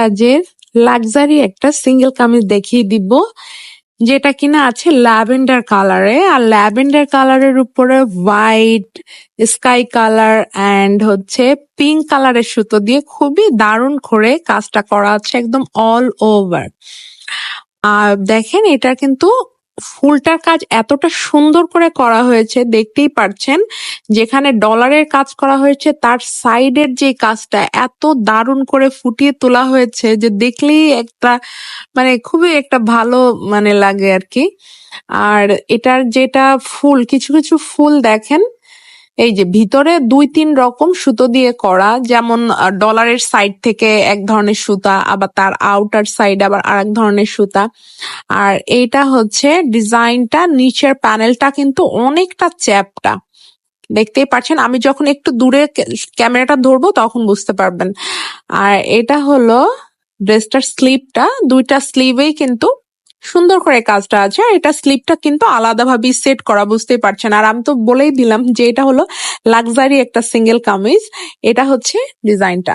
কাজের লাক্সারি একটা সিঙ্গেল কামিজ দেখিয়ে দিব, যেটা কিনা আছে ল্যাভেন্ডার কালারে। আর ল্যাভেন্ডার কালারের উপরে হোয়াইট, স্কাই কালার অ্যান্ড হচ্ছে পিঙ্ক কালারের সুতো দিয়ে খুবই দারুণ করে কাজটা করা আছে, একদম অল ওভার। আর দেখেন, এটা কিন্তু ফুলটার কাজ এতটা সুন্দর করে করা হয়েছে, দেখতেই পারছেন, যেখানে ডলারের কাজ করা হয়েছে, তার সাইডের যে কাজটা এত দারুণ করে ফুটিয়ে তোলা হয়েছে যে দেখলেই একটা মানে খুবই একটা ভালো মানে লাগে আর কি। আর এটার যেটা ফুল, কিছু কিছু ফুল দেখেন এই যে ভিতরে দুই তিন রকম সুতো দিয়ে করা, যেমন ডলারের সাইড থেকে এক ধরনের সুতা, আবার তার আউটার সাইড আবার আরেক ধরনের সুতা। আর এইটা হচ্ছে ডিজাইনটা, নিচের প্যানেলটা কিন্তু অনেকটা চ্যাপটা। দেখতেই পাচ্ছেন, আমি যখন একটু দূরে ক্যামেরাটা ধরবো তখন বুঝতে পারবেন। আর এটা হলো ড্রেসটার স্লিপটা দুইটা স্লিভেই কিন্তু সুন্দর করে কাজটা আছে, আর এটা স্লিপটা কিন্তু আলাদাভাবে সেট করা, বুঝতেই পারছেন। আর আমি তো বলেই দিলাম যে এটা হলো লাক্সারি একটা সিঙ্গেল কামিজ, এটা হচ্ছে ডিজাইনটা